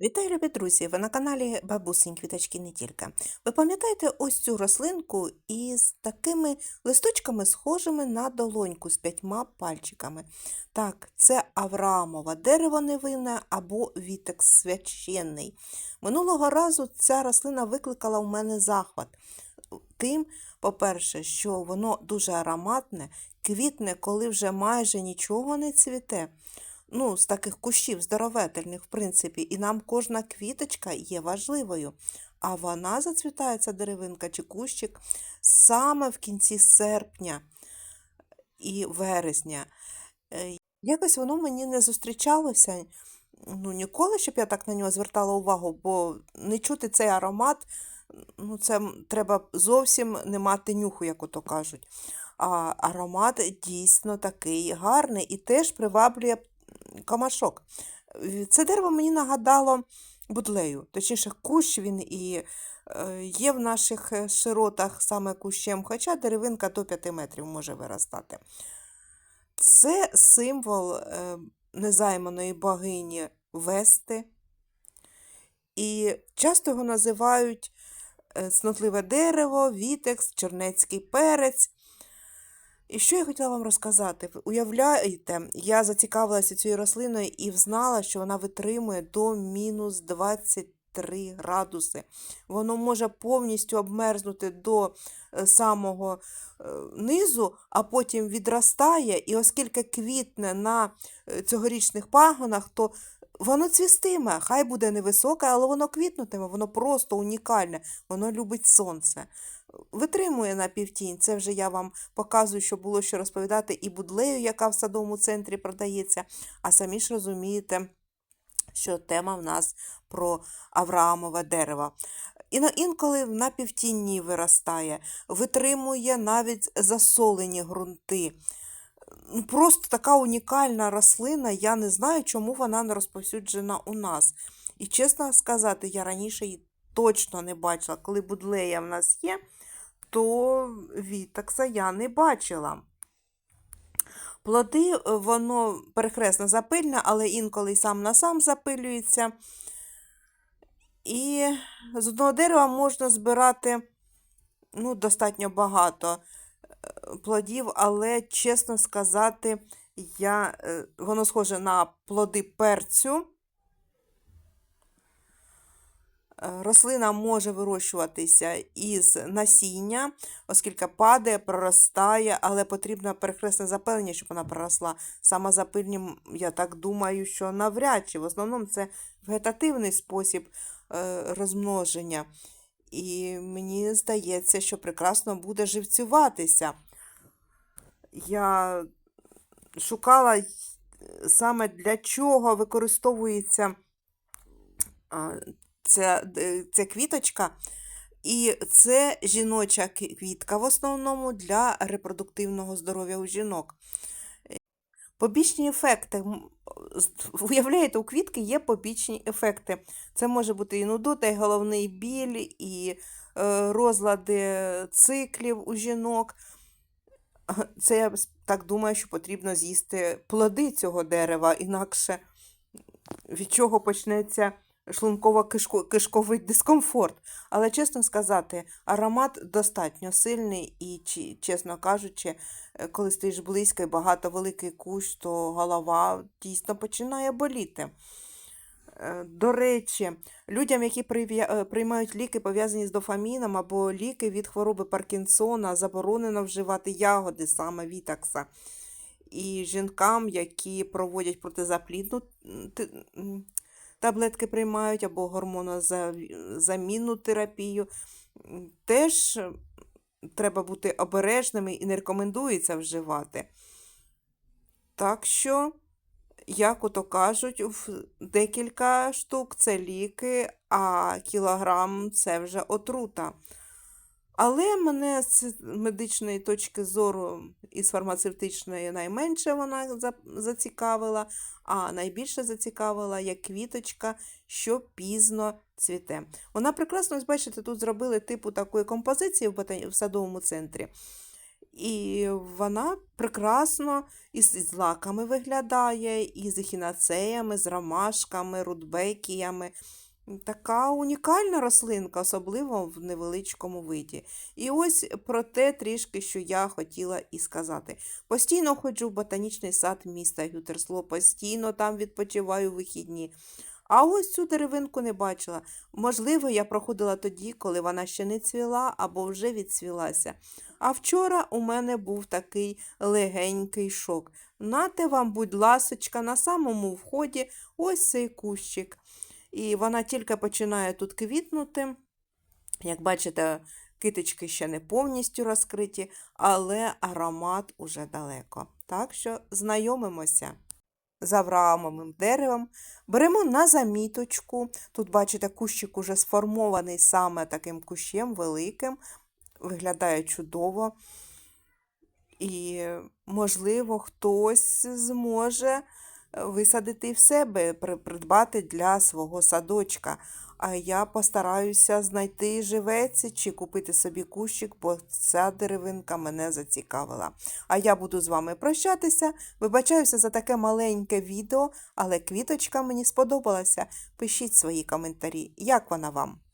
Вітаю, любі друзі! Ви на каналі Бабусень Квіточки не тільки. Ви пам'ятаєте ось цю рослинку із такими листочками, схожими на долоньку з п'ятьма пальчиками. Так, це Авраамова дерево невинне або вітекс священний. Минулого разу ця рослина викликала у мене захват. Тим, по-перше, що воно дуже ароматне, квітне, коли вже майже нічого не цвіте ну, з таких кущів здоровительних, в принципі, і нам кожна квіточка є важливою. А вона зацвітає, ця деревинка чи кущик саме в кінці серпня і вересня. Е, Якось воно мені не зустрічалося ну, ніколи, щоб я так на нього звертала увагу, бо не чути цей аромат, ну, це треба зовсім не мати нюху, як ото кажуть. А аромат дійсно такий гарний і теж приваблює камашок. Е, Це дерево мені нагадало будлею, точніше, кущ він і е, є в наших е, широтах саме кущем, хоча деревинка до 5 метрів може виростати. Це символ незайманої богині Вести, і часто його називають снотливе дерево, вітекс, чернецький перець. І що я хотіла вам розказати? Уявляєте, я зацікавилася цією рослиною і взнала, що вона витримує до мінус 23 градуси. Воно може повністю обмерзнути до е, самого е, низу, а потім відростає, і оскільки квітне на е, цьогорічних пагонах, то воно цвістиме. Хай буде невисоке, але воно квітнутиме, воно просто унікальне, воно любить сонце витримує на півтінь. Це вже я вам показую, що було що розповідати і будлею, яка в садовому центрі продається. А самі ж розумієте, що тема в нас про Авраамове дерево. І інколи на півтінні виростає, витримує навіть засолені ґрунти. Ну, Просто така унікальна рослина, я не знаю, чому вона не розповсюджена у нас. І чесно сказати, я раніше її точно не бачила. Коли будлея в нас є, то вітакса я не бачила. Плоди, е, воно перехресно запильне, але інколи й сам на сам запилюється. І з одного дерева можна збирати ну, достатньо багато плодів, але, чесно сказати, я, е, воно схоже на плоди перцю. Е, Рослина може вирощуватися із насіння, оскільки падає, проростає, але потрібно перехресне запилення, щоб вона проросла. Самозапильні, м, я так думаю, що навряд чи. В основному це вегетативний спосіб е, розмноження. І мені здається, що прекрасно буде живцюватися. Я шукала саме для чого використовується ця, ця квіточка. І це жіноча квітка в основному для репродуктивного здоров'я у жінок. Побічні ефекти. Уявляєте, у квітки є побічні ефекти. Це може бути і нудота, і головний біль, і е, розлади циклів у жінок. Це я так думаю, що потрібно з'їсти плоди цього дерева, інакше від чого почнеться шлунково-кишковий дискомфорт. Але, чесно сказати, аромат достатньо сильний і, чесно кажучи, е, коли стоїш близько і багато великий кущ, то голова дійсно починає боліти. Е, До речі, людям, які е, приймають ліки, пов'язані з дофаміном або ліки від хвороби Паркінсона, заборонено вживати ягоди саме вітакса. І жінкам, які проводять протизаплідну таблетки приймають або гормонозамінну терапію, теж е, треба бути обережними і не рекомендується вживати. Так що, як ото кажуть, декілька штук це ліки, а кілограм це вже отрута. Але мене з медичної точки зору і з фармацевтичної найменше вона зацікавила, а найбільше зацікавила як квіточка, що пізно цвіте. Вона прекрасно, ось бачите, тут зробили типу такої композиції в, садовому центрі. І вона прекрасно із злаками виглядає, і з ехінацеями, з ромашками, рудбекіями. Така унікальна рослинка, особливо в невеличкому виді. І ось про те трішки, що я хотіла і сказати. Постійно ходжу в ботанічний сад міста Гютерсло, постійно там відпочиваю вихідні. А ось цю деревинку не бачила. Можливо, я проходила тоді, коли вона ще не цвіла або вже відцвілася. А вчора у мене був такий легенький шок. Нате вам, будь ласочка, на самому вході ось цей кущик. І вона тільки починає тут квітнути. Як бачите, китички ще не повністю розкриті, але аромат уже далеко. Так що знайомимося з Авраамовим деревом. Беремо на заміточку. Тут, бачите, кущик уже сформований саме таким кущем великим. Виглядає чудово. І, можливо, хтось зможе висадити в себе, придбати для свого садочка. А я постараюся знайти живець чи купити собі кущик, бо ця деревинка мене зацікавила. А я буду з вами прощатися. Вибачаюся за таке маленьке відео, але квіточка мені сподобалася. Пишіть свої коментарі, як вона вам.